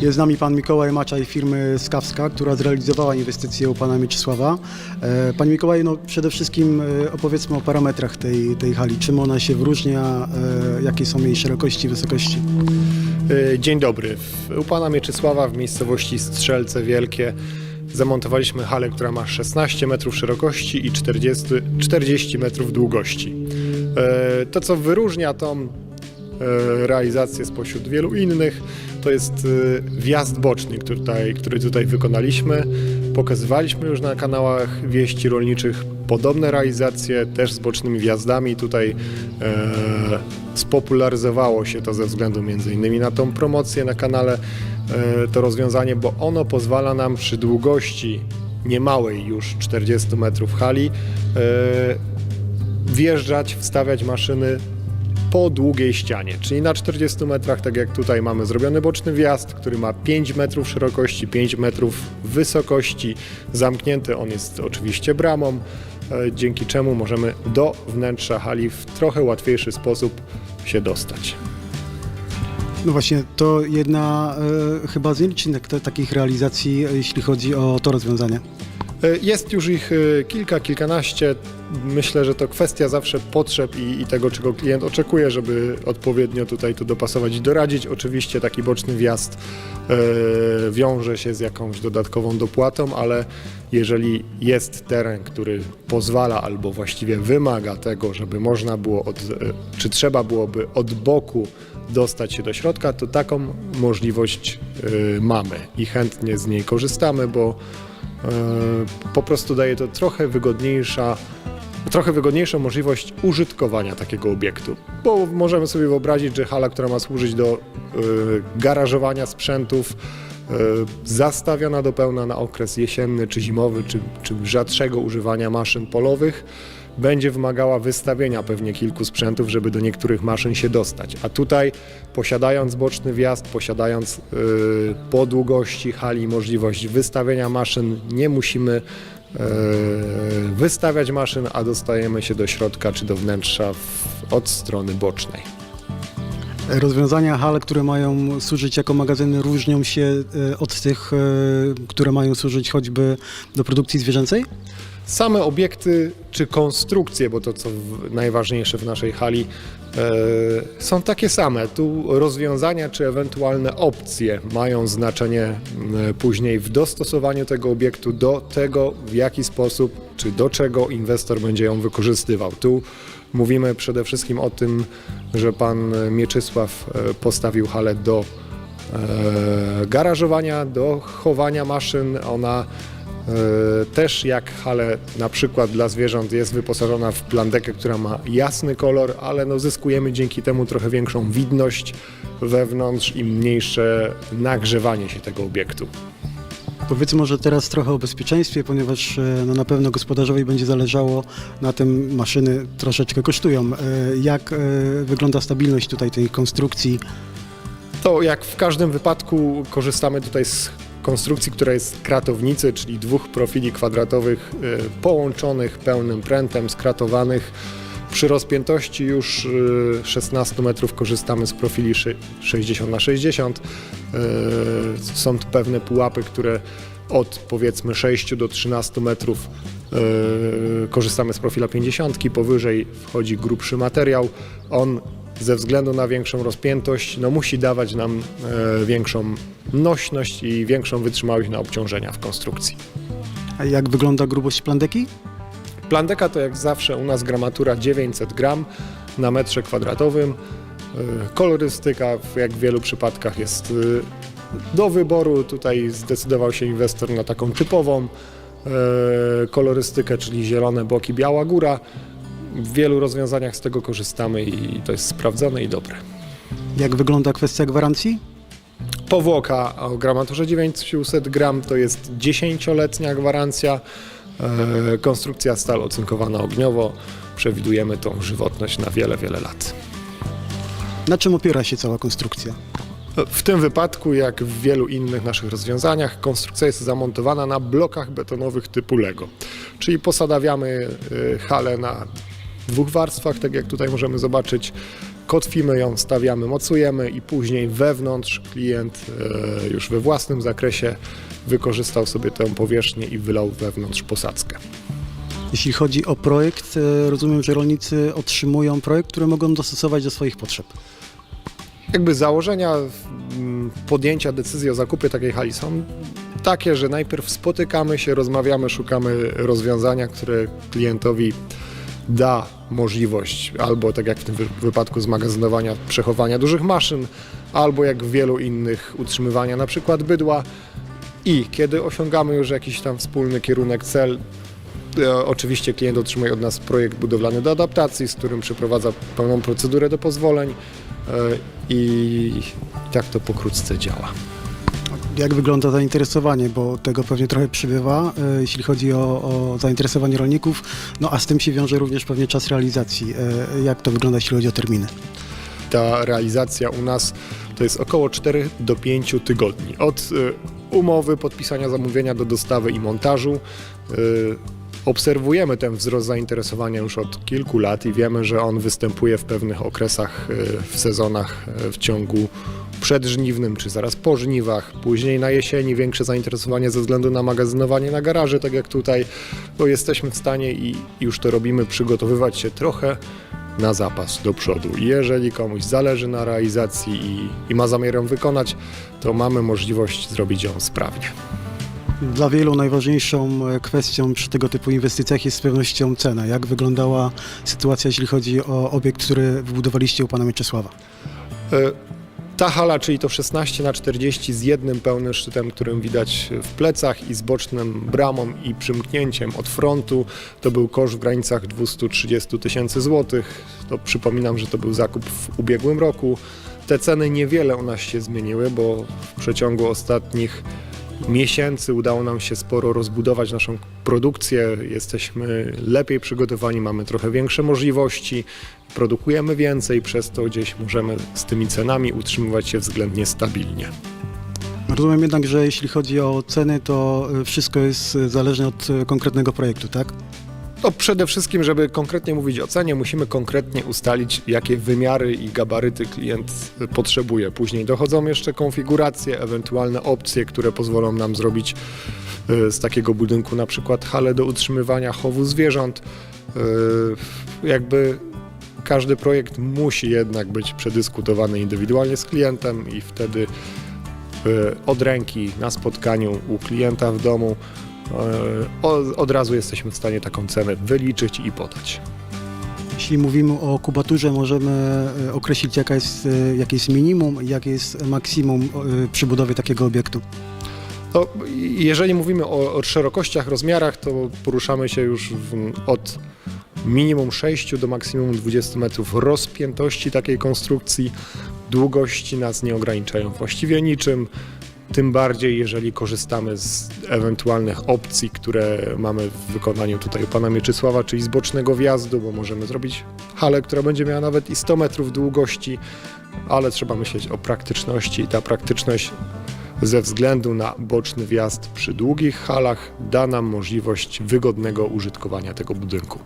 Jest z nami pan Mikołaj Maczaj firmy Skawska, która zrealizowała inwestycję u pana Mieczysława. E, Panie Mikołaj, no przede wszystkim e, opowiedzmy o parametrach tej, tej hali. Czym ona się wyróżnia, e, jakie są jej szerokości, wysokości? Dzień dobry. U pana Mieczysława w miejscowości Strzelce Wielkie zamontowaliśmy halę, która ma 16 metrów szerokości i 40, 40 metrów długości. To, co wyróżnia tą realizację spośród wielu innych, to jest e, wjazd boczny, który tutaj, który tutaj wykonaliśmy. Pokazywaliśmy już na kanałach wieści rolniczych podobne realizacje, też z bocznymi wjazdami. Tutaj e, spopularyzowało się to ze względu innymi na tą promocję na kanale, e, to rozwiązanie, bo ono pozwala nam przy długości niemałej już 40 metrów hali e, wjeżdżać, wstawiać maszyny po długiej ścianie, czyli na 40 metrach, tak jak tutaj mamy zrobiony boczny wjazd, który ma 5 metrów szerokości, 5 metrów wysokości. Zamknięty on jest oczywiście bramą, e, dzięki czemu możemy do wnętrza hali w trochę łatwiejszy sposób się dostać. No właśnie, to jedna e, chyba z nielicznych takich realizacji, e, jeśli chodzi o to rozwiązanie. E, Jest już ich e, kilka, kilkanaście. Myślę, że to kwestia zawsze potrzeb i, i tego, czego klient oczekuje, żeby odpowiednio tutaj tu dopasować i doradzić. Oczywiście taki boczny wjazd e, wiąże się z jakąś dodatkową dopłatą, ale jeżeli jest teren, który pozwala albo właściwie wymaga tego, żeby można było, od, czy trzeba byłoby od boku dostać się do środka, to taką możliwość mamy i chętnie z niej korzystamy, bo po prostu daje to trochę wygodniejsza, trochę wygodniejszą możliwość użytkowania takiego obiektu. Bo możemy sobie wyobrazić, że hala, która ma służyć do e, garażowania sprzętów, e, zastawiona do pełna na okres jesienny czy zimowy, czy, czy rzadszego używania maszyn polowych, będzie wymagała wystawienia pewnie kilku sprzętów, żeby do niektórych maszyn się dostać. A tutaj, posiadając boczny wjazd, posiadając yy, po długości hali możliwość wystawienia maszyn, nie musimy yy, wystawiać maszyn, a dostajemy się do środka czy do wnętrza w, od strony bocznej. Rozwiązania hal, które mają służyć jako magazyny, różnią się e, od tych, e, które mają służyć choćby do produkcji zwierzęcej? Same obiekty czy konstrukcje, bo to co w, najważniejsze w naszej hali, e, są takie same. Tu rozwiązania czy ewentualne opcje mają znaczenie m, później w dostosowaniu tego obiektu do tego, w jaki sposób czy do czego inwestor będzie ją wykorzystywał. Tu mówimy przede wszystkim o tym, że pan Mieczysław e, postawił halę do e, garażowania, do chowania maszyn. Ona e, też jak hale na przykład dla zwierząt jest wyposażona w plandekę, która ma jasny kolor, ale no zyskujemy dzięki temu trochę większą widność wewnątrz i mniejsze nagrzewanie się tego obiektu. Powiedzmy może teraz trochę o bezpieczeństwie, ponieważ e, no, na pewno gospodarzowi będzie zależało na tym, maszyny troszeczkę kosztują. E, Jak e, wygląda stabilność tutaj tej konstrukcji? To jak w każdym wypadku korzystamy tutaj z konstrukcji, która jest kratownicy, czyli dwóch profili kwadratowych e, połączonych pełnym prętem, skratowanych. Przy rozpiętości już e, 16 metrów korzystamy z profili szy- 60 na 60. E, Są pewne pułapy, które od powiedzmy 6 do 13 metrów korzystamy z profila 50, powyżej wchodzi grubszy materiał. On ze względu na większą rozpiętość no, musi dawać nam e, większą nośność i większą wytrzymałość na obciążenia w konstrukcji. A jak wygląda grubość plandeki? Plandeka to jak zawsze u nas gramatura 900 gram na metrze kwadratowym. E, Kolorystyka jak w wielu przypadkach jest e, do wyboru. Tutaj zdecydował się inwestor na taką typową e, kolorystykę, czyli zielone boki, biała góra. W wielu rozwiązaniach z tego korzystamy i to jest sprawdzone i dobre. Jak wygląda kwestia gwarancji? Powłoka o gramaturze 900 gram to jest 10-letnia gwarancja. E, Konstrukcja stal ocynkowana ogniowo. Przewidujemy tą żywotność na wiele, wiele lat. Na czym opiera się cała konstrukcja? W tym wypadku, jak w wielu innych naszych rozwiązaniach, konstrukcja jest zamontowana na blokach betonowych typu Lego. Czyli posadawiamy y, halę na dwóch warstwach, tak jak tutaj możemy zobaczyć. kotwimy ją, stawiamy, mocujemy i później wewnątrz klient e, już we własnym zakresie wykorzystał sobie tę powierzchnię i wylał wewnątrz posadzkę. Jeśli chodzi o projekt, e, rozumiem, że rolnicy otrzymują projekt, który mogą dostosować do swoich potrzeb. Jakby założenia podjęcia decyzji o zakupie takiej hali są takie, że najpierw spotykamy się, rozmawiamy, szukamy rozwiązania, które klientowi da możliwość albo tak jak w tym wy- wypadku zmagazynowania, przechowania dużych maszyn, albo jak w wielu innych utrzymywania na przykład bydła. I kiedy osiągamy już jakiś tam wspólny kierunek, cel, e, oczywiście klient otrzymuje od nas projekt budowlany do adaptacji, z którym przeprowadza pełną procedurę do pozwoleń e, i tak to pokrótce działa. Jak wygląda zainteresowanie, bo tego pewnie trochę przybywa, e, jeśli chodzi o, o zainteresowanie rolników, no a z tym się wiąże również pewnie czas realizacji. E, Jak to wygląda, jeśli chodzi o terminy? ta realizacja u nas to jest około 4 do 5 tygodni. Od y, umowy, podpisania zamówienia do dostawy i montażu. Obserwujemy ten wzrost zainteresowania już od kilku lat i wiemy, że on występuje w pewnych okresach, w sezonach w ciągu przedżniwnym czy zaraz po żniwach. Później na jesieni większe zainteresowanie ze względu na magazynowanie na garaży, tak jak tutaj, bo jesteśmy w stanie i już to robimy, przygotowywać się trochę na zapas do przodu. Jeżeli komuś zależy na realizacji i, i ma zamiar ją wykonać, to mamy możliwość zrobić ją sprawnie. Dla wielu najważniejszą e, kwestią przy tego typu inwestycjach jest z pewnością cena. Jak wyglądała sytuacja, jeśli chodzi o obiekt, który wybudowaliście u pana Mieczysława? Ta hala, czyli to 16 na 40 z jednym pełnym szczytem, którym widać w plecach i z bocznym bramą i przymknięciem od frontu, to był koszt w granicach 230 tysięcy złotych. To przypominam, że to był zakup w ubiegłym roku. Te ceny niewiele u nas się zmieniły, bo w przeciągu ostatnich miesięcy udało nam się sporo rozbudować naszą produkcję. Jesteśmy lepiej przygotowani, mamy trochę większe możliwości, produkujemy więcej, przez to gdzieś możemy z tymi cenami utrzymywać się względnie stabilnie. Rozumiem jednak, że jeśli chodzi o ceny, to wszystko jest zależne od konkretnego projektu, tak? To przede wszystkim, żeby konkretnie mówić o cenie, musimy konkretnie ustalić, jakie wymiary i gabaryty klient potrzebuje. Później dochodzą jeszcze konfiguracje, ewentualne opcje, które pozwolą nam zrobić e, z takiego budynku na przykład halę do utrzymywania chowu zwierząt. E, Jakby każdy projekt musi jednak być przedyskutowany indywidualnie z klientem i wtedy e, od ręki na spotkaniu u klienta w domu od razu jesteśmy w stanie taką cenę wyliczyć i podać. Jeśli mówimy o kubaturze, możemy e, określić, jaka jest, e, jakie jest minimum i jakie jest maksimum e, przy budowie takiego obiektu. To jeżeli mówimy o, o szerokościach, rozmiarach, to poruszamy się już w, od minimum 6 do maksimum 20 metrów rozpiętości takiej konstrukcji. Długości nas nie ograniczają właściwie niczym. Tym bardziej, jeżeli korzystamy z ewentualnych opcji, które mamy w wykonaniu tutaj u pana Mieczysława, czyli z bocznego wjazdu, bo możemy zrobić halę, która będzie miała nawet i 100 metrów długości, ale trzeba myśleć o praktyczności i ta praktyczność ze względu na boczny wjazd przy długich halach da nam możliwość wygodnego użytkowania tego budynku.